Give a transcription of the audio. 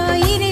Şair